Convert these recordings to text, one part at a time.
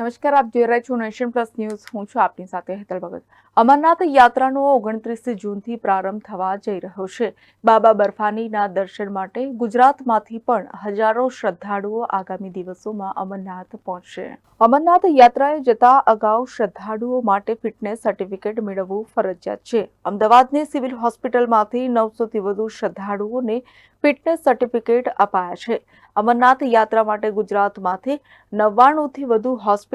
નમસ્કાર, આપ જોઈ રહ્યા છો નેશન પ્લસ ન્યૂઝ. હું છું આપની સાથે હેતલ ભગત. અમરનાથ યાત્રાનો ઓગણત્રીસ જૂનથી પ્રારંભ થવા જઈ રહ્યો છે. બાબા બર્ફાનીના દર્શન માટે ગુજરાતમાંથી પણ હજારો શ્રદ્ધાળુઓ આગામી દિવસોમાં અમરનાથ પહોંચશે. અમરનાથ યાત્રાએ જતા અગાઉ શ્રદ્ધાળુઓ માટે ફિટનેસ સર્ટિફિકેટ મેળવવું ફરજિયાત છે. અમદાવાદની સિવિલ હોસ્પિટલમાંથી નવસોથી વધુ શ્રદ્ધાળુઓને ફિટનેસ સર્ટિફિકેટ અપાયા છે. અમરનાથ યાત્રા માટે ગુજરાતમાંથી નવ્વાણુંથી વધુ હોસ્પિટલ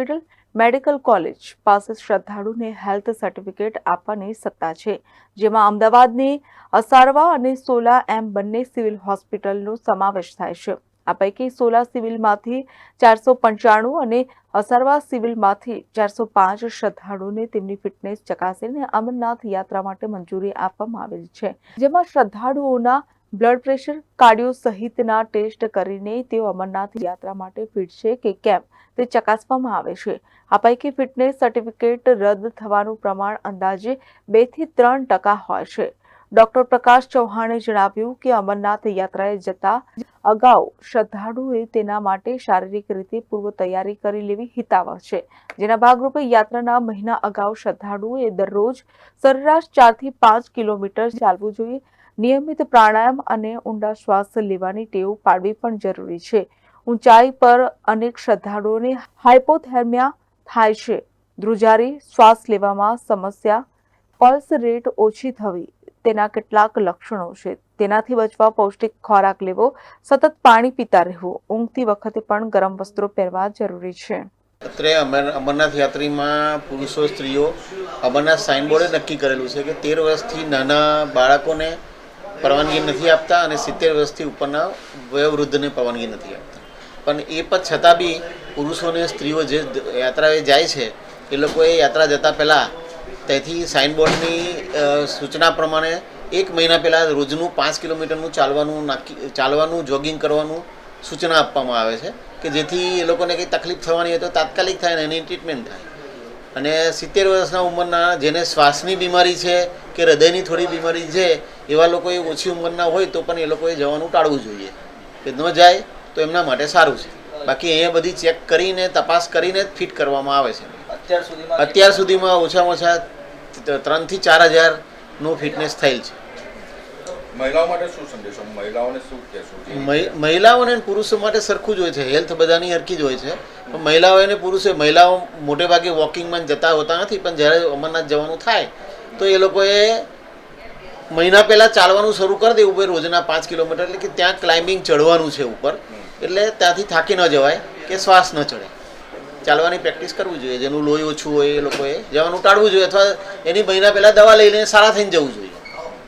મેડિકલ કોલેજ પાસે શ્રદ્ધાળુને હેલ્થ સર્ટિફિકેટ આપવાની સત્તા છે, જેમાં અમદાવાદની અસારવા અને સોલા એમ બંને સિવિલ હોસ્પિટલનો સમાવેશ થાય છે. આ પૈકી સોલા સિવિલમાંથી ચારસો પંચાણું અને અસારવા સિવિલમાંથી ચારસો પાંચ શ્રદ્ધાળુને તેમની ફિટનેસ ચકાસીને અમરનાથ યાત્રા માટે મંજૂરી આપવામાં આવેલ છે. જેમાં શ્રદ્ધાળુઓના બ્લડ પ્રેશર કાર્ડિયો સહિતના ટેસ્ટ કરીને તેઓ અમરનાથ યાત્રા માટે ફિટ છે કે કેમ તે ચકાસવામાં આવે છે. આ પૈકી ફિટનેસ સર્ટિફિકેટ રદ થવાનું પ્રમાણ અંદાજે બેથી ત્રણ ટકા હોય છે. ડોક્ટર પ્રકાશ ચૌહાણે જણાવ્યું કે અમરનાથ યાત્રાએ જતા અગાઉ શ્રદ્ધાળુએ તેના માટે શારીરિક રીતે પૂર્વ તૈયારી કરી લેવી હિતાવહ છે. જેના ભાગરૂપે યાત્રાના મહિના અગાઉ શ્રદ્ધાળુએ દરરોજ સરેરાશ ચારથી પાંચ કિલોમીટર ચાલવું જોઈએ નિયમિત પ્રાણાયામ અને ઊંડા શ્વાસ લેવાની ટેવ પાડવી પણ જરૂરી છે. ઊંચાઈ પર અનેક શ્રદ્ધાળુઓને હાઇપોથેર્મિયા થાય છે. ધ્રુજારી શ્વાસ લેવામાં સમસ્યા, પલ્સ રેટ ઓછી થવી, તેના કેટલાક લક્ષણો છે. તેનાથી બચવા પૌષ્ટિક ખોરાક લેવો, સતત પાણી પીતા રહેવું, ઊંઘતી વખતે પણ ગરમ વસ્ત્રો પહેરવા જરૂરી છે. અત્રે અમર, અમરનાથ યાત્રીમાં પુરુષો, સ્ત્રીઓ અમરનાથ સાઇનબોર્ડે નક્કી કરેલું છે કે તેર વર્ષથી નાના બાળકોને પરવાનગી નથી આપતા અને સિત્તેર વર્ષથી ઉપરના વયોવૃદ્ધને પરવાનગી નથી આપતા. પણ એ પણ છતાં બી પુરુષો અને સ્ત્રીઓ જે યાત્રાએ જાય છે, એ લોકોએ યાત્રા જતાં પહેલાં તેથી સાઇનબોર્ડની સૂચના પ્રમાણે એક મહિના પહેલાં રોજનું પાંચ કિલોમીટરનું ચાલવાનું નાખી, ચાલવાનું, જોગિંગ કરવાનું સૂચના આપવામાં આવે છે કે જેથી એ લોકોને કંઈ તકલીફ થવાની હોય તો તાત્કાલિક થાય અને એની ટ્રીટમેન્ટ થાય. અને સિત્તેર વર્ષના ઉંમરના જેને શ્વાસની બીમારી છે કે હૃદયની થોડી બીમારી છે એવા લોકોએ ઓછી ઉંમરના હોય તો પણ એ લોકોએ જવાનું ટાળવું જોઈએ. કે ન જાય તો એમના માટે સારું છે. બાકી અહીંયા બધી ચેક કરીને તપાસ કરીને જ ફિટ કરવામાં આવે છે. અત્યાર સુધીમાં ઓછામાં ઓછા ત્રણથી ચાર હજારનું ફિટનેસ થયેલ છે. મહિલાઓને શું પુરુષો માટે સરખું જ હોય છે. હેલ્થ બધાની હરખી જ હોય છે. પણ મહિલાઓ અને પુરુષે, મહિલાઓ મોટે ભાગે વોકિંગમાં જતા હોતા નથી, પણ જ્યારે અમરનાથ જવાનું થાય, તો એ લોકોએ મહિના પહેલાં ચાલવાનું શરૂ કરી દેવું ભાઈ રોજના પાંચ કિલોમીટર. એટલે કે ત્યાં ક્લાઇમ્બિંગ ચડવાનું છે ઉપર. એટલે ત્યાંથી થાકી ન જવાય કે શ્વાસ ન ચડે. ચાલવાની પ્રેક્ટિસ કરવી જોઈએ. જેનું લોહી ઓછું હોય એ લોકોએ જવાનું ટાળવું જોઈએ. અથવા એની મહિના પહેલાં દવા લઈ લઈને સારા થઈને જવું જોઈએ.